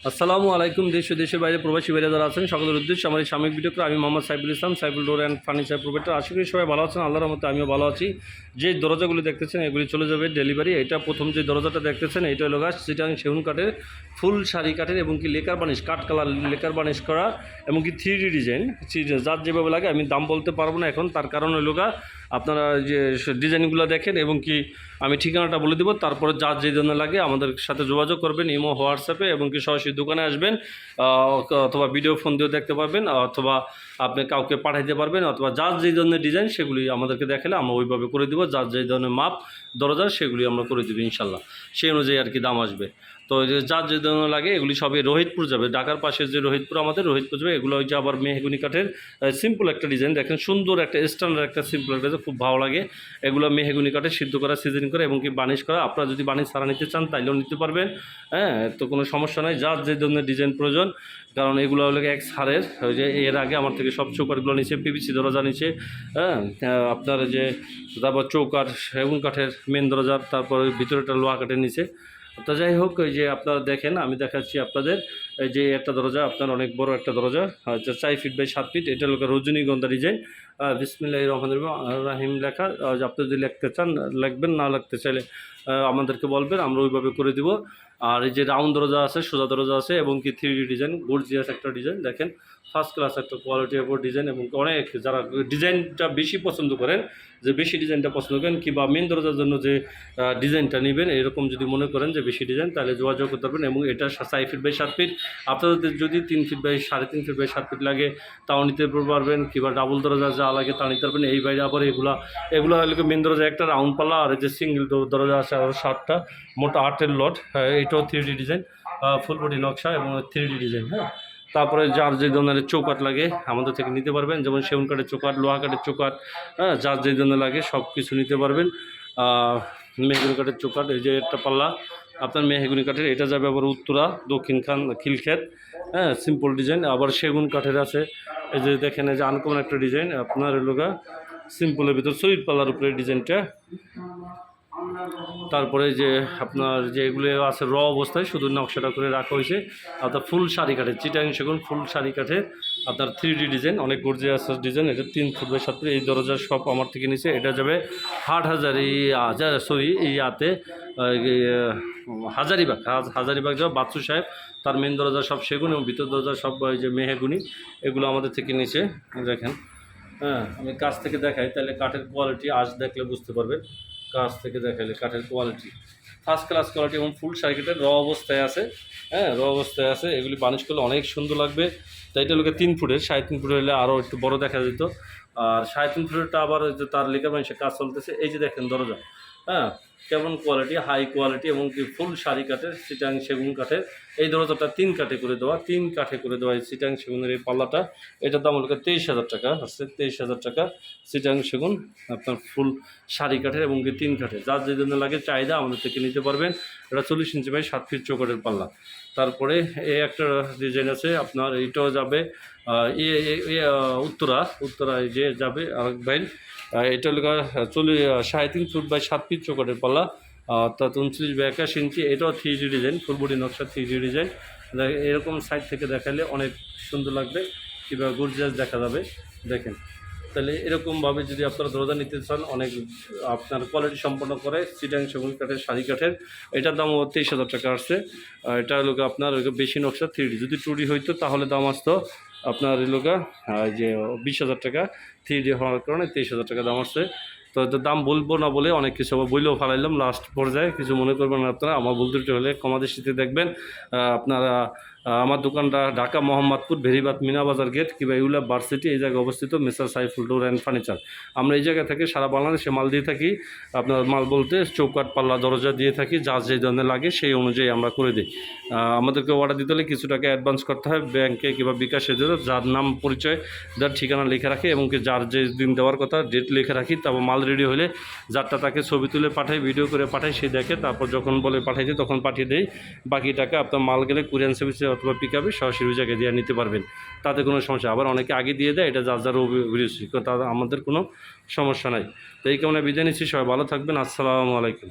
আসসালামু আলাইকুম, দেশ ও দেশের বাইরে প্রবাসী বাইরে যারা আছেন, সকলের উদ্দেশ্যে আমার এই সাময়িক ভিডিও আমি Mohammad Saiful Islam, Saiful door and furniture provider. আশা করি সবাই ভালো আছেন, আল্লাহর মতো আমিও ভালো আছি। যে দরজাগুলি দেখতেছেন, এগুলি চলে যাবে ডেলিভারি। এটা প্রথম যে দরজাটা দেখতেছেন এইটা হলো গাছ সিটাং সেগুন কাঠের, ফুল শাড়ি কাঠের এবং কি লেকার বানিশ, কাঠ কালার লেকার বানিশ করা এবং কি থ্রি ডি ডিজাইন। যার যেভাবে লাগে, আমি দাম বলতে পারব না এখন, তার কারণ হলো গা, আপনারা যে ডিজাইনগুলো দেখেন এবং কি আমি ঠিকানাটা বলে দেবো, তারপরে যার যে জন্য লাগে আমাদের সাথে যোগাযোগ করবেন, ইমো, হোয়াটসঅ্যাপে এবং কি সরাসরি দোকানে আসবেন অথবা ভিডিও ফোন দিয়েও দেখতে পারবেন, অথবা আপনি কাউকে পাঠাইতে পারবেন, অথবা যার যে ধরনের ডিজাইন সেগুলি আমাদেরকে দেখালে আমরা ওইভাবে করে দেবো, যার যে ধরনের মাপ, দরজা সেগুলি আমরা করে দেবো ইনশাল্লাহ। সেই অনুযায়ী আর কি দাম আসবে। তো যে যার যে ধরনের লাগে, এগুলি সবই রোহিতপুর যাবে। ঢাকার পাশে যে রোহিতপুর, আমাদের রোহিতপুর যাবে, এগুলো হচ্ছে আবার মেহগুনি কাঠের সিম্পল একটা ডিজাইন দেখেন সুন্দর একটা স্ট্যান্ডার্ড একটা সিম্পল একটা খুব ভালো লাগে। এগুলো মেহগুনি কাঠে সিদ্ধ করা সিজন করা এবং কি বানিশ করা। আপনারা যদি বানিশ ছাড়া নিতে চান, তাইলেও নিতে পারবেন। হ্যাঁ তো কোনো সমস্যা নাই। যার যে ধরনের ডিজাইন প্রয়োজন, কারণ এগুলো হলো এক সারের, ওই যে এর আগে আমার থেকে সব চৌকাটগুলো নিচে পিভিসি দরজা নিচে হ্যাঁ আপনার যে তারপর চৌকাট সেগুন কাঠের মেন দরজা, তারপর ভিতরেটা লোহা কাঠের নিচে। তো যাই হোক ওই যে আপনারা দেখেন আমি দেখাচ্ছি আপনাদের। এই যে একটা দরজা, আপনার অনেক বড় একটা দরজা আচ্ছা চার ফিট বাই সাত ফিট এটা হলো রজনীগন্ধা ডিজাইন বিসমিল্লাহ রহমান রাহিম লেখা। আপনি যদি লিখতে চান, লিখবেন, না লিখতে চাইলে আমাদেরকে বলবেন, আমরা ওইভাবে করে দিব। আর এই যে রাউন্ড দরজা আছে, সোজা দরজা আছে, এবং কি থ্রি ডিজাইন গর্জিয়াস একটা ডিজাইন দেখেন। ফার্স্ট ক্লাস একটা কোয়ালিটি উপর ডিজাইন এবং অনেক যারা ডিজাইনটা বেশি পছন্দ করেন, যে বেশি ডিজাইনটা পছন্দ করেন, কিংবা মেন দরজার জন্য যে ডিজাইনটা নেবেন, এরকম যদি মনে করেন যে বেশি ডিজাইন, তাহলে যোগাযোগ করতে পারবেন, এবং এটা চার ফিট বাই সাত ফিট আপনাদের যদি তিন ফিট বাই সাড়ে তিন ফিট বাই সাত ফিট লাগে, তাও নিতে পারবেন, কিংবা ডাবল দরজা যা লাগে তা নিতে পারবেন। এই বাইরে আবার এগুলা, এগুলো হলো মেন দরজা একটা রাউন্ড পাল্লা আর যে সিঙ্গেল দরজা আছে আরও সাতটা, মোটা আটের লট হ্যাঁ এইটাও three D design full body নকশা এবং থ্রি ডি ডিজাইন হ্যাঁ। তারপরে যার যে ধরনের চৌকাট লাগে, আমাদের থেকে নিতে পারবেন। যেমন সেগুন কাঠের চৌকাট লোহা কাঠের চৌকাট হ্যাঁ যার যে ধরনের লাগে সব কিছু নিতে পারবেন। মেহগুনি কাঠের চৌকাট এই যে একটা পাল্লা আপনার মেহেগুনি কাঠের, এটা যাবে আবার উত্তরা, দক্ষিণ খান, খিলক্ষেত হ্যাঁ সিম্পল ডিজাইন আবার সেগুন কাঠের আছে। এই যে দেখেন, এই যে আনকমন একটা ডিজাইন আপনার এলোকা সিম্পলের ভিতর শহীদ পাল্লার উপরে ডিজাইনটা তারপরে যে আপনার যে এগুলো আছে র অবস্থায়, শুধু নকশাটা করে রাখা হয়েছে। আপনার ফুল শাড়ি কাঠের, চিটাং সেগুন ফুল শাড়ি কাঠে আপনার থ্রি ডি ডিজাইন অনেক গর্জিয়াস ডিজাইন এটা তিন ফুট বাই সাত ফুট, এই দরজার সব আমার থেকে নিচে এটা যাবে হাট হাজার এই হাজার সরি, এই আতে হাজারিবাগ, হাজ- হাজারিবাগ যাবে বাচ্চু সাহেব, তার মেন দরজা সব সেগুন এবং ভিতর দরজা সব, ওই যে মেহেগুনি, এগুলো আমাদের থেকে নিচে দেখেন। হ্যাঁ আমি কাছ থেকে দেখাই, তাহলে কাঠের কোয়ালিটি আজ দেখলে বুঝতে পারবেন কাছ থেকে দেখাইলে কাঠের কোয়ালিটি ফার্স্ট ক্লাস কোয়ালিটি এবং ফুল সাইকেলের র অবস্থায় আছে। হ্যাঁ র অবস্থায় আছে। এগুলি বানিশ করলে অনেক সুন্দর লাগবে। তাই এটা লোকে তিন ফুটের, সাড়ে তিন ফুটের হলে আরও একটু বড় দেখা যেত। আর সাড়ে তিন ফুটেরটা আবার যে তার লেখা মানুষের কাজ চলতেছে, এই যে দেখেন দরজা। হ্যাঁ কেমন কোয়ালিটি হাই কোয়ালিটি এবং কি ফুল শাড়ি কাঠের সিটাং সেগুন কাঠের এই দরজাটা তিন কাঠে করে দেওয়া তিন কাঠে করে দেওয়া এই সিটাং সেগুনের এই পাল্লাটা। এটার দাম হলো তেইশ হাজার টাকা হচ্ছে তেইশ হাজার টাকা সিটাং সেগুন আপনার ফুল সারি কাঠের এবং কি তিন কাঠে যার যে জন্য লাগে চাহিদা আমাদের থেকে নিতে পারবেন। এটা চল্লিশ ইঞ্চি বাই সাত ফিট চৌকাটের পাল্লা। তারপরে এই একটা ডিজাইন আছে আপনার এইটাও যাবে এ এ- এ, উত্তরা উত্তরায় যে যাবে আরেক ভাই এটা হলো চল্লিশ সাড়ে তিন ফুট বাই সাত ফিট চৌকাটের পাল্লা। অর্থাৎ উনত্রিশ বাই একাশি ইঞ্চি এটাও three G design full body নকশা থ্রি জি ডিজাইন এরকম সাইড থেকে দেখালে অনেক সুন্দর লাগবে কিংবা গর্জিয়াস দেখা যাবে দেখেন। তাহলে এরকমভাবে যদি আপনারা দরজা নিতে চান অনেক আপনার কোয়ালিটি সম্পন্ন করে সিটাং সেগুন কাঠের শাড়ি কাঠের এটার দাম তেইশ হাজার টাকা আসছে। এটা হলো আপনার বেশি নকশা থ্রি ডি যদি টু ডি হইতো তাহলে দাম আসতো আপনার আহ, যে বিশ হাজার টাকা থ্রি ডি হওয়ার কারণে তেইশ হাজার টাকা দাম আসছে। তো দাম বলব না বলে অনেক কিছু আবার বইলেও ফালাইলাম লাস্ট পর্যায়ে কিছু মনে করবেন আপনারা, আমার ভুল দুটো হলে কমাদেশিতে দেখবেন। আপনারা আমার দোকানটা ঢাকা মোহাম্মদপুর ভেরিবাদ মিনাবাজার গেট, কিংবা ইউলা ভার্সিটি, এই জায়গায় অবস্থিত Messrs Saiful door and furniture. আমরা এই জায়গা থেকে সারা বাংলাদেশে মাল দিয়ে থাকি। আপনার মাল বলতে চৌকাট পাল্লা, দরজা দিয়ে থাকি, যা যে ধরনের লাগে সেই অনুযায়ী আমরা করে দিই। আমাদেরকে অর্ডার দিতে হলে কিছু টাকা অ্যাডভান্স করতে হয় ব্যাংকে কিংবা বিকাশে দিতে যার নাম, পরিচয়, যার ঠিকানা লিখে রাখি এবং কি যার যে দিন দেওয়ার কথা ডেট লিখে রাখি, তারপর মাল রেডি হলে যারটা তাকে ছবি তুলে পাঠাই ভিডিও করে পাঠাই, সে দেখে, তারপর যখন বলে পাঠাইতে তখন পাঠিয়ে দেই। বাকি টাকা আপনার মাল গেলে কুরিয়ান সার্ভিসে অথবা পিক আপে সরাসরি জায়গায় দিয়ে নিতে পারবেন। তাতে কোনো সমস্যা আবার অনেকে আগে দিয়ে দেয়, এটা যার যার অভিরুচি। তা আমাদের কোনো সমস্যা নাই। তো এই কারণে বিদায় নিচ্ছি। সবাই ভালো থাকবেন। আসসালামু আলাইকুম।